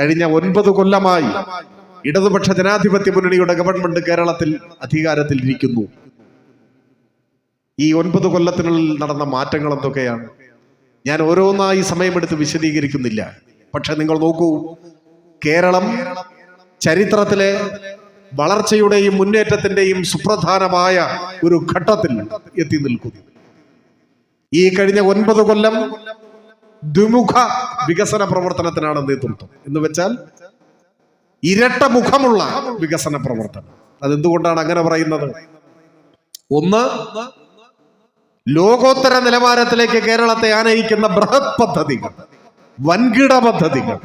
കഴിഞ്ഞ ഒൻപത് കൊല്ലമായി ഇടതുപക്ഷ ജനാധിപത്യ മുന്നണിയുടെ ഗവൺമെന്റ് കേരളത്തിൽ അധികാരത്തിൽ ഇരിക്കുന്നു ഈ ഒൻപത് കൊല്ലത്തിനുള്ളിൽ നടന്ന മാറ്റങ്ങൾ എന്തൊക്കെയാണ്? ഞാൻ ഓരോന്നായി സമയമെടുത്ത് വിശദീകരിക്കുന്നില്ല. പക്ഷെ നിങ്ങൾ നോക്കൂ കേരളം ചരിത്രത്തിലെ വളർച്ചയുടെയും മുന്നേറ്റത്തിന്റെയും സുപ്രധാനമായ ഒരു ഘട്ടത്തിൽ എത്തി നിൽക്കുന്നു. ഈ കഴിഞ്ഞ ഒൻപത് കൊല്ലം ദ്വിമുഖ വികസന പ്രവർത്തനത്തിനാണ് നേതൃത്വം എന്ന് വെച്ചാൽ ഇരട്ട മുഖമുള്ള വികസന പ്രവർത്തനം. അതെന്തുകൊണ്ടാണ് അങ്ങനെ പറയുന്നത്? ഒന്ന് ലോകോത്തര നിലവാരത്തിലേക്ക് കേരളത്തെ ആനയിക്കുന്ന ബൃഹത് പദ്ധതികൾ വൻകിട പദ്ധതികൾ.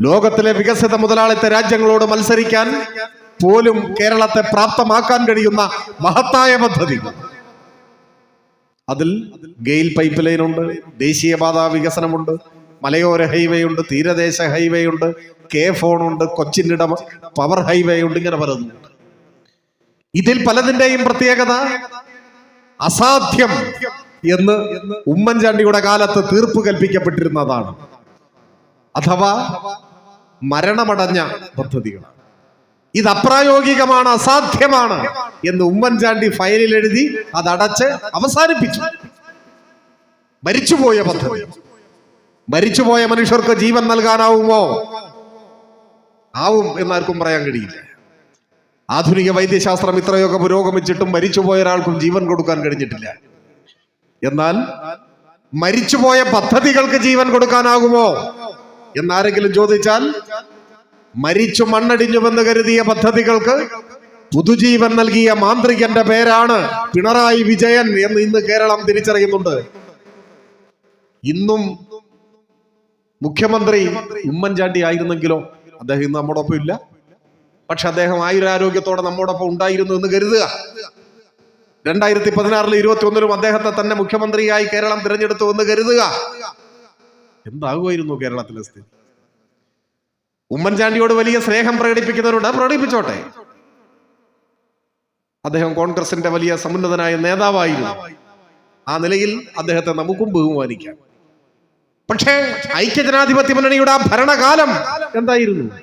ലോകത്തിലെ വികസിത മുതലാളിത്ത രാജ്യങ്ങളോട് മത്സരിക്കാൻ പോലും കേരളത്തെ പ്രാപ്തമാക്കാൻ കഴിയുന്ന മഹത്തായ പദ്ധതികൾ. അതിൽ ഗെയിൽ പൈപ്പ് ലൈൻ ഉണ്ട് ദേശീയപാത വികസനമുണ്ട് മലയോര ഹൈവേ ഉണ്ട് തീരദേശ ഹൈവേ ഉണ്ട് കെ ഉണ്ട് ഇടം പവർ ഹൈവേ ഉണ്ട് ഇങ്ങനെ പലതുണ്ട് ഇതിൽ പലതിന്റെയും പ്രത്യേകത അസാധ്യം എന്ന് ഉമ്മൻചാണ്ടിയുടെ കാലത്ത് തീർപ്പ് കൽപ്പിക്കപ്പെട്ടിരുന്നതാണ്. അഥവാ മരണമടഞ്ഞ പദ്ധതികളാണ്. ഇത് അപ്രായോഗികമാണ് അസാധ്യമാണ് എന്ന് ഉമ്മൻചാണ്ടി ഫയലിൽ എഴുതി അത് അതടച്ച് അവസാനിപ്പിച്ചു. മരിച്ചുപോയ പദ്ധതി. മരിച്ചുപോയ മനുഷ്യർക്ക് ജീവൻ നൽകാനാവുമോ? ആവും എന്നാർക്കും പറയാൻ കഴിയില്ല. ആധുനിക വൈദ്യശാസ്ത്രം ഇത്രയൊക്കെ പുരോഗമിച്ചിട്ടും മരിച്ചുപോയ ഒരാൾക്കും ജീവൻ കൊടുക്കാൻ കഴിഞ്ഞിട്ടില്ല. എന്നാൽ മരിച്ചുപോയ പദ്ധതികൾക്ക് ജീവൻ കൊടുക്കാനാകുമോ? എന്നാരെങ്കിലും ചോദിച്ചാൽ മരിച്ചു മണ്ണടിഞ്ഞുവെന്ന് കരുതിയ പദ്ധതികൾക്ക് പുതുജീവൻ നൽകിയ മാന്ത്രികന്റെ പേരാണ് പിണറായി വിജയൻ എന്ന് ഇന്ന് കേരളം തിരിച്ചറിയുന്നുണ്ട്. ഇന്നും മുഖ്യമന്ത്രി ഉമ്മൻചാണ്ടി ആയിരുന്നെങ്കിലോ അദ്ദേഹം ഇന്ന് നമ്മോടൊപ്പം ഇല്ല. പക്ഷെ അദ്ദേഹം ആയുരാരോഗ്യത്തോടെ നമ്മോടൊപ്പം ഉണ്ടായിരുന്നു എന്ന് കരുതുക. രണ്ടായിരത്തി പതിനാറിൽ ഇരുപത്തി ഒന്നിലും അദ്ദേഹത്തെ തന്നെ മുഖ്യമന്ത്രിയായി കേരളം തിരഞ്ഞെടുത്തു എന്ന് കരുതുക. എന്താകുമായിരുന്നു കേരളത്തിലെ സ്ഥിതി? ഉമ്മൻചാണ്ടിയോട് വലിയ സ്നേഹം പ്രകടിപ്പിക്കുന്നവരുണ്ട്. പ്രകടിപ്പിച്ചോട്ടെ. അദ്ദേഹം കോൺഗ്രസിന്റെ വലിയ സമുന്നതനായ നേതാവായിരുന്നു. ആ നിലയിൽ അദ്ദേഹത്തെ നമുക്കും ബഹുമാനിക്കാം. പക്ഷേ ഐക്യജനാധിപത്യ മുന്നണിയുടെ ആ ഭരണകാലം എന്തായിരുന്നു?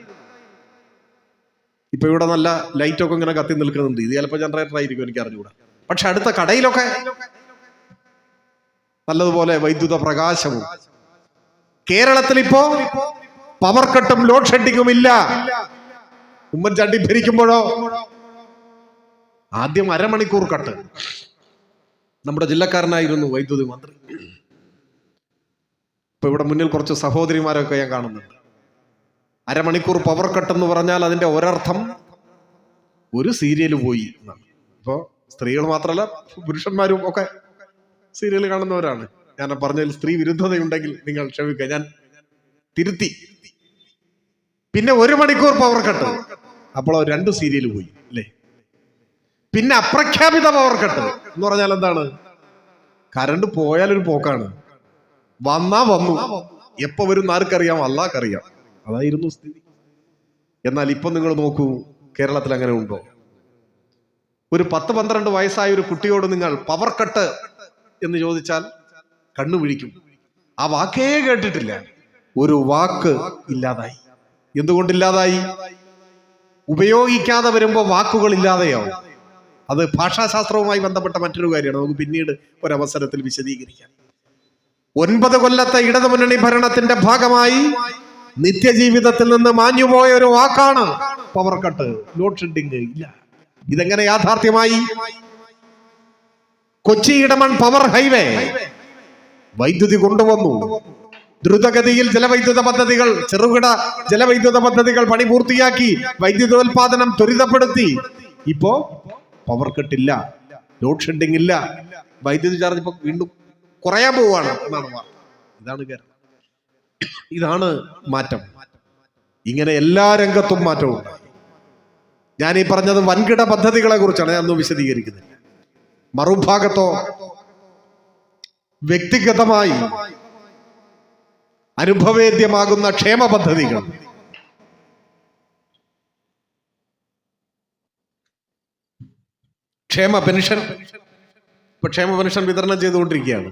ഇപ്പൊ ഇവിടെ നല്ല ലൈറ്റൊക്കെ ഇങ്ങനെ കത്തി നിൽക്കുന്നുണ്ട്. ഇത് ചിലപ്പോൾ ജനറേറ്റർ ആയിരിക്കും എനിക്ക് അറിഞ്ഞുകൂടാ. പക്ഷെ അടുത്ത കടയിലൊക്കെ നല്ലതുപോലെ വൈദ്യുത പ്രകാശവും. കേരളത്തിൽ ഇപ്പോ പവർ കട്ടും ലോഡ് ഷെഡിങ്ങും ഇല്ല. ഉമ്മൻചാണ്ടി ഭരിക്കുമ്പോഴോ? ആദ്യം അരമണിക്കൂർ കട്ട്. നമ്മുടെ ജില്ലക്കാരനായിരുന്നു വൈദ്യുതി മന്ത്രി. ഇപ്പൊ ഇവിടെ മുന്നിൽ കുറച്ച് സഹോദരിമാരൊക്കെ ഞാൻ കാണുന്നുണ്ട്. അരമണിക്കൂർ പവർ കട്ട് എന്ന് പറഞ്ഞാൽ അതിന്റെ ഒരർത്ഥം ഒരു സീരിയൽ പോയി എന്നാണ്. ഇപ്പോ സ്ത്രീകൾ മാത്രമല്ല പുരുഷന്മാരും ഒക്കെ സീരിയൽ കാണുന്നവരാണ്. ഞാൻ പറഞ്ഞതിൽ സ്ത്രീ വിരുദ്ധതയുണ്ടെങ്കിൽ നിങ്ങൾ ക്ഷമിക്കുക. ഞാൻ തിരുത്തി. പിന്നെ ഒരു മണിക്കൂർ പവർ കട്ട് അപ്പോൾ രണ്ട് സീരിയൽ പോയി അല്ലേ? പിന്നെ അപ്രഖ്യാപിത പവർ കട്ട് എന്ന് പറഞ്ഞാൽ എന്താണ്? കറണ്ട് പോയാൽ ഒരു പോക്കാണ്. വന്നാ വന്നു. എപ്പോ വരും ആർക്കറിയാം? അല്ലാക്കറിയാം അതായിരുന്നു സ്ഥിതി. എന്നാൽ ഇപ്പൊ നിങ്ങൾ നോക്കൂ കേരളത്തിൽ അങ്ങനെ ഉണ്ടോ? ഒരു പത്ത് പന്ത്രണ്ട് വയസ്സായ ഒരു കുട്ടിയോട് നിങ്ങൾ പവർ കട്ട് എന്ന് ചോദിച്ചാൽ കണ്ണു വിഴിക്കും ആ വാക്കേ കേട്ടിട്ടില്ല. ഒരു വാക്ക് ഇല്ലാതായി. എന്തുകൊണ്ടില്ലാതായി? ഉപയോഗിക്കാതെ വരുമ്പോൾ വാക്കുകൾ ഇല്ലാതെയാവും. അത് ഭാഷാശാസ്ത്രവുമായി ബന്ധപ്പെട്ട മറ്റൊരു കാര്യമാണ്. നമുക്ക് പിന്നീട് ഒരവസരത്തിൽ വിശദീകരിക്കാം. ഒൻപത് കൊല്ലത്തെ ഇടതുമുന്നണി ഭരണത്തിന്റെ ഭാഗമായി നിത്യജീവിതത്തിൽ നിന്ന് മാഞ്ഞുപോയ ഒരു വാക്കാണ് പവർ കട്ട് ലോഡ് ഷെഡിങ്. ഇല്ല. ഇതെങ്ങനെ യാഥാർത്ഥ്യമായി? കൊച്ചി ഇടമൺ പവർ ഹൈവേ വൈദ്യുതി കൊണ്ടുവന്നു. ദ്രുതഗതിയിൽ ജലവൈദ്യുത പദ്ധതികൾ ചെറുകിട ജലവൈദ്യുത പദ്ധതികൾ പണി പൂർത്തിയാക്കി വൈദ്യുതോൽപാദനം ത്വരിതപ്പെടുത്തി. ഇപ്പോ പവർ കട്ടില്ല ലോഡ് ഷെഡിങ് ഇല്ല. വൈദ്യുതി ചാർജ് ഇപ്പൊ വീണ്ടും കുറയാൻ പോവാണ് എന്നാണ് ഇതാണ് ഇതാണ് മാറ്റം. ഇങ്ങനെ എല്ലാ രംഗത്തും മാറ്റവും ഞാൻ ഈ പറഞ്ഞത് വൻകിട പദ്ധതികളെ കുറിച്ചാണ് ഞാൻ ഒന്ന് വിശദീകരിക്കുന്നത് മറുഭാഗത്തോ വ്യക്തിഗതമായി അനുഭവേദ്യമാകുന്ന ക്ഷേമ പദ്ധതികൾ ക്ഷേമ പെൻഷൻ. ഇപ്പൊ ക്ഷേമ പെൻഷൻ വിതരണം ചെയ്തുകൊണ്ടിരിക്കുകയാണ്.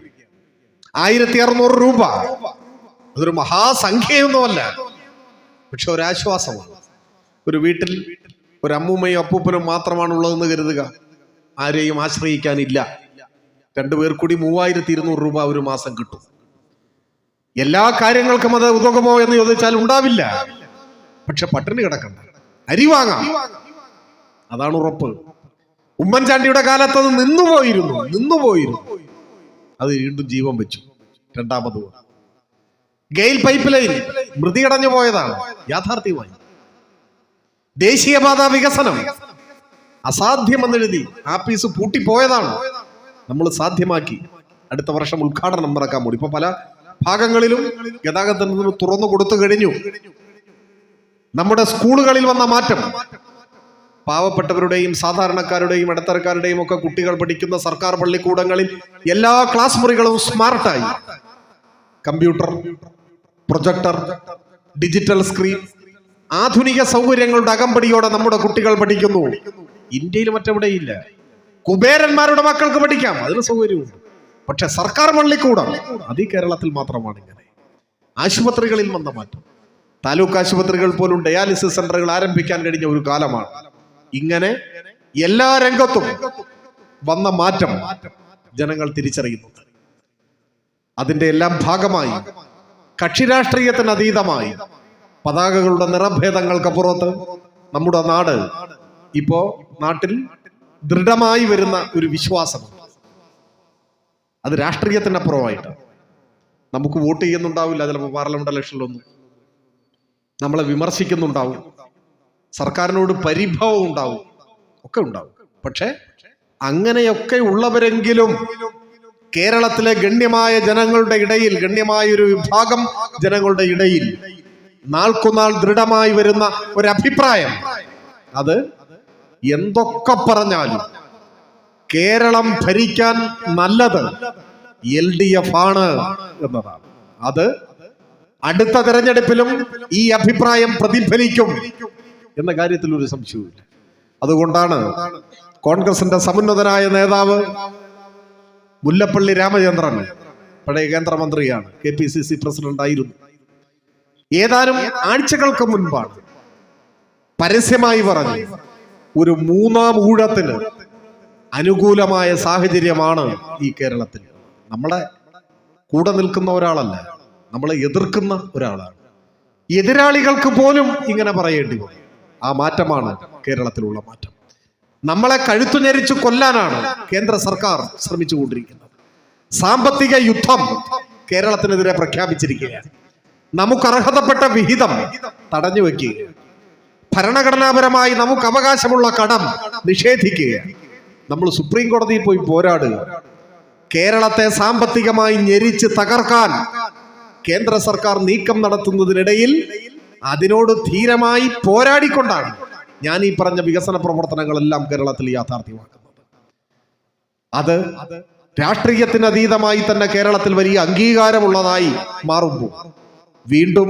ആയിരത്തി അറുന്നൂറ് രൂപ. അതൊരു മഹാസംഖ്യയൊന്നുമല്ല. പക്ഷെ ഒരാശ്വാസമാണ്. ഒരു വീട്ടിൽ ഒരു അമ്മൂമ്മയും അപ്പൂപ്പനും മാത്രമാണ് ഉള്ളതെന്ന് കരുതുക. ആരെയും ആശ്രയിക്കാനില്ല. രണ്ടുപേർ കൂടി മൂവായിരത്തി ഇരുന്നൂറ് രൂപ ഒരു മാസം കിട്ടും. എല്ലാ കാര്യങ്ങൾക്കും അത് ഉതകുമോ എന്ന് ചോദിച്ചാൽ ഉണ്ടാവില്ല. പക്ഷെ പട്ടിണി കിടക്കണ്ട. അരി വാങ്ങാം. അതാണ് ഉറപ്പ്. ഉമ്മൻചാണ്ടിയുടെ കാലത്ത് അത് നിന്നുപോയിരുന്നു നിന്നുപോയിരുന്നു. അത് വീണ്ടും ജീവൻ വെച്ചു. രണ്ടാമത് ഗെയിൽ പൈപ്പ് ലൈൻ മൃതിയടഞ്ഞു പോയതാണ്. യാഥാർത്ഥ്യമായി. ദേശീയപാത വികസനം അസാധ്യമെന്നെഴുതി ആപ്പീസ് പൂട്ടിപ്പോയതാണ്. നമ്മൾ സാധ്യമാക്കി. അടുത്ത വർഷം ഉദ്ഘാടനം നടക്കാൻ പോയി ഇപ്പൊ പല ഭാഗങ്ങളിലും ഗതാഗതത്തിന് തുറന്നു കൊടുത്തു കഴിഞ്ഞു. നമ്മുടെ സ്കൂളുകളിൽ വന്ന മാറ്റം. പാവപ്പെട്ടവരുടെയും സാധാരണക്കാരുടെയും ഇടത്തരക്കാരുടെയും ഒക്കെ കുട്ടികൾ പഠിക്കുന്ന സർക്കാർ പള്ളിക്കൂടങ്ങളിൽ എല്ലാ ക്ലാസ് മുറികളും സ്മാർട്ടായി. കമ്പ്യൂട്ടർ പ്രൊജക്ടർ ഡിജിറ്റൽ സ്ക്രീൻ ആധുനിക സൗകര്യങ്ങളുടെ അകമ്പടിയോടെ നമ്മുടെ കുട്ടികൾ പഠിക്കുന്നു. ഇന്ത്യയിൽ മറ്റെവിടെയില്ല കുബേരന്മാരുടെ മക്കൾക്ക് പഠിക്കാം അതിന് സൗകര്യമുണ്ട്. പക്ഷെ സർക്കാർ പള്ളിക്കൂടം അത് കേരളത്തിൽ മാത്രമാണ് ഇങ്ങനെ. ആശുപത്രികളിൽ വന്ന മാറ്റം താലൂക്ക് ആശുപത്രികൾ പോലും ഡയാലിസിസ് സെന്ററുകൾ ആരംഭിക്കാൻ കഴിഞ്ഞ ഒരു കാലമാണ്. ഇങ്ങനെ എല്ലാ രംഗത്തും വന്ന മാറ്റം ജനങ്ങൾ തിരിച്ചറിയുന്നുണ്ട്. അതിന്റെ എല്ലാം ഭാഗമായി കക്ഷി രാഷ്ട്രീയത്തിന് അതീതമായി പതാകകളുടെ നിറഭേദങ്ങൾക്കപ്പുറത്ത് നമ്മുടെ നാട് ഇപ്പോ നാട്ടിൽ ദൃഢമായി വരുന്ന ഒരു വിശ്വാസം അത് രാഷ്ട്രീയത്തിനപ്പുറമായിട്ട് നമുക്ക് വോട്ട് ചെയ്യുന്നുണ്ടാവില്ല ചിലപ്പോൾ പാർലമെന്റ് ഇലക്ഷനിലൊന്നും. നമ്മളെ വിമർശിക്കുന്നുണ്ടാവും. സർക്കാരിനോട് പരിഭവം ഉണ്ടാവും. ഒക്കെ ഉണ്ടാവും. പക്ഷേ അങ്ങനെയൊക്കെ ഉള്ളവരെങ്കിലും കേരളത്തിലെ ഗണ്യമായ ജനങ്ങളുടെ ഇടയിൽ ഗണ്യമായ ഒരു വിഭാഗം ജനങ്ങളുടെ ഇടയിൽ നാൾക്കുനാൾ ദൃഢമായി വരുന്ന ഒരു അഭിപ്രായം അത് എന്തൊക്കെ പറഞ്ഞാലും കേരളം ഭരിക്കാൻ നല്ലത് എൽ ഡി എഫ് ആണ് എന്നതാണ്. അത് അടുത്ത തെരഞ്ഞെടുപ്പിലും ഈ അഭിപ്രായം പ്രതിഫലിക്കും എന്ന കാര്യത്തിൽ ഒരു സംശയവുമില്ല. അതുകൊണ്ടാണ് കോൺഗ്രസിന്റെ സമുന്നതനായ നേതാവ് മുല്ലപ്പള്ളി രാമചന്ദ്രൻ പഴയ കേന്ദ്രമന്ത്രിയാണ് K P C C president ആയിരുന്നു ഏതാനും ആഴ്ചകൾക്ക് മുൻപാണ് പരസ്യമായി പറഞ്ഞു ഒരു മൂന്നാം ഊഴത്തിന് അനുകൂലമായ സാഹചര്യമാണ് ഈ കേരളത്തിൽ. നമ്മളെ കൂടെ നിൽക്കുന്ന ഒരാളല്ല നമ്മളെ എതിർക്കുന്ന ഒരാളാണ്. എതിരാളികൾക്ക് പോലും ഇങ്ങനെ പറയേണ്ടി വരും ആ മാറ്റമാണ് കേരളത്തിലുള്ള മാറ്റം. നമ്മളെ കഴുത്തു ഞെരിച്ചു കൊല്ലാനാണ് കേന്ദ്ര സർക്കാർ ശ്രമിച്ചു കൊണ്ടിരിക്കുന്നത് സാമ്പത്തിക യുദ്ധം കേരളത്തിനെതിരെ പ്രഖ്യാപിച്ചിരിക്കുകയാണ്. നമുക്ക് അർഹതപ്പെട്ട വിഹിതം തടഞ്ഞു വെക്കുക ഭരണഘടനാപരമായി നമുക്ക് അവകാശമുള്ള കടം നിഷേധിക്കുകയാണ്. നമ്മൾ സുപ്രീം കോടതിയിൽ പോയി പോരാടുക. കേരളത്തെ സാമ്പത്തികമായി ഞെരിച്ച് തകർക്കാൻ കേന്ദ്ര സർക്കാർ നീക്കം നടത്തുന്നതിനിടയിൽ അതിനോട് ധീരമായി പോരാടിക്കൊണ്ടാണ് ഞാൻ ഈ പറഞ്ഞ വികസന പ്രവർത്തനങ്ങളെല്ലാം കേരളത്തിൽ യാഥാർത്ഥ്യമാക്കുന്നത്. അത് രാഷ്ട്രീയത്തിന് അതീതമായി തന്നെ കേരളത്തിൽ വലിയ അംഗീകാരമുള്ളതായി മാറുമ്പോൾ വീണ്ടും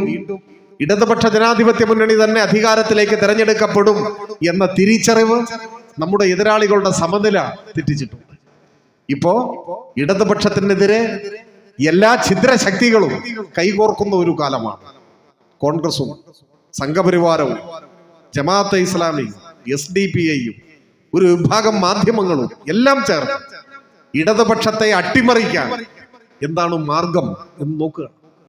ഇടതുപക്ഷ ജനാധിപത്യ മുന്നണി തന്നെ അധികാരത്തിലേക്ക് തിരഞ്ഞെടുക്കപ്പെടും എന്ന തിരിച്ചറിവ് നമ്മുടെ എതിരാളികളുടെ സമനില തെറ്റിച്ചിട്ടുണ്ട്. ഇപ്പോ ഇടതുപക്ഷത്തിനെതിരെ എല്ലാ ഛിദ്രശക്തികളും കൈകോർക്കുന്ന ഒരു കാലമാണ്. കോൺഗ്രസും സംഘപരിവാരവും Jamaat-e Islami S D P ഐയും ഒരു വിഭാഗം മാധ്യമങ്ങളും എല്ലാം ചേർന്ന് ഇടതുപക്ഷത്തെ അട്ടിമറിക്കാൻ എന്താണ് മാർഗം എന്ന് നോക്കുക